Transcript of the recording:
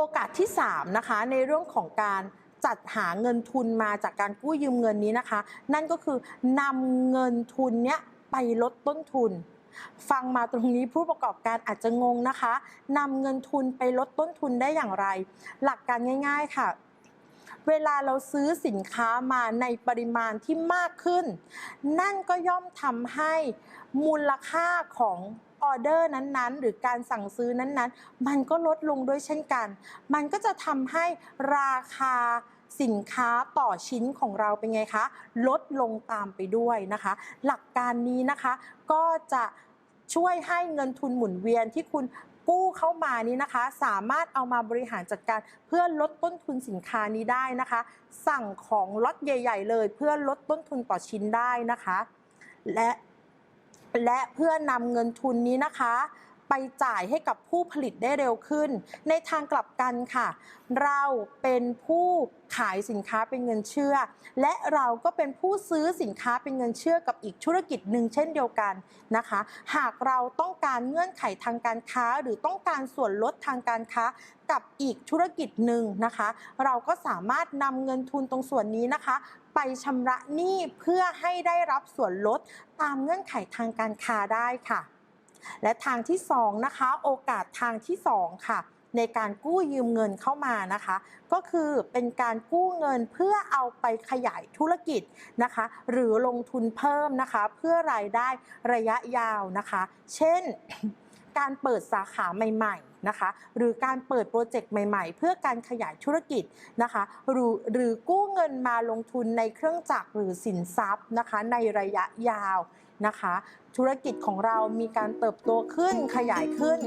โอกาสที่ 3 นะคะ ในเรื่องของการจัดหาเงินทุนมาจากการกู้ยืมเงินนี้นะคะ นั่นก็คือนำเงินทุนเนี้ยไปลดต้นทุน ฟังมาตรงนี้ผู้ประกอบการอาจจะงงนะคะนำเงินทุนไปลดต้นทุนได้อย่างไร หลักการง่าย ๆค่ะ เวลาเราซื้อสินค้ามาในปริมาณที่มากขึ้น นั่นก็ย่อมทำให้มูลค่าของ ออเดอร์นั้นๆ หรือการสั่งซื้อนั้นๆ มันก็ลดลงด้วยเช่นกัน มันก็จะทำให้ราคาสินค้าต่อชิ้นของเราเป็นไงคะ ลดลงตามไปด้วยนะคะ หลักการนี้นะคะก็จะช่วยให้เงินทุนหมุนเวียนที่คุณกู้เข้ามานี้นะคะ สามารถเอามาบริหารจัดการเพื่อลดต้นทุนสินค้านี้ได้นะคะ สั่งของล็อตใหญ่ ๆ เลย เพื่อลดต้นทุนต่อชิ้นได้นะคะ และ และเพื่อนำเงินทุนนี้นะคะ ไปจ่ายให้กับผู้ผลิตได้เร็วขึ้น ในทางกลับกันค่ะ เราเป็นผู้ขายสินค้าเป็นเงินเชื่อ และเราก็เป็นผู้ซื้อสินค้าเป็นเงินเชื่อกับอีกธุรกิจหนึ่งเช่นเดียวกันนะคะ หากเราต้องการเงื่อนไขทางการค้า หรือต้องการส่วนลดทางการค้ากับอีกธุรกิจหนึ่งนะคะ เราก็สามารถนำเงินทุนตรงส่วนนี้นะคะ ไปชำระหนี้เพื่อให้ได้รับส่วนลดตามเงื่อนไขทางการค้าได้ค่ะ และทางที่2นะคะโอกาสทางที่ 2 ค่ะ ในการกู้ยืมเงินเข้ามานะคะ ก็คือเป็นการกู้เงินเพื่อเอาไปขยายธุรกิจนะคะ หรือลงทุนเพิ่มนะคะ เพื่อรายได้ระยะยาวนะคะ เช่น การเปิดสาขาใหม่ๆนะคะ หรือการเปิดโปรเจกต์ใหม่ๆ เพื่อการขยายธุรกิจนะคะหรือหรือกู้เงินมาลงทุนในเครื่องจักรหรือสินทรัพย์นะคะในระยะยาวนะคะ ธุรกิจของเรามีการเติบโตขึ้นขยายขึ้น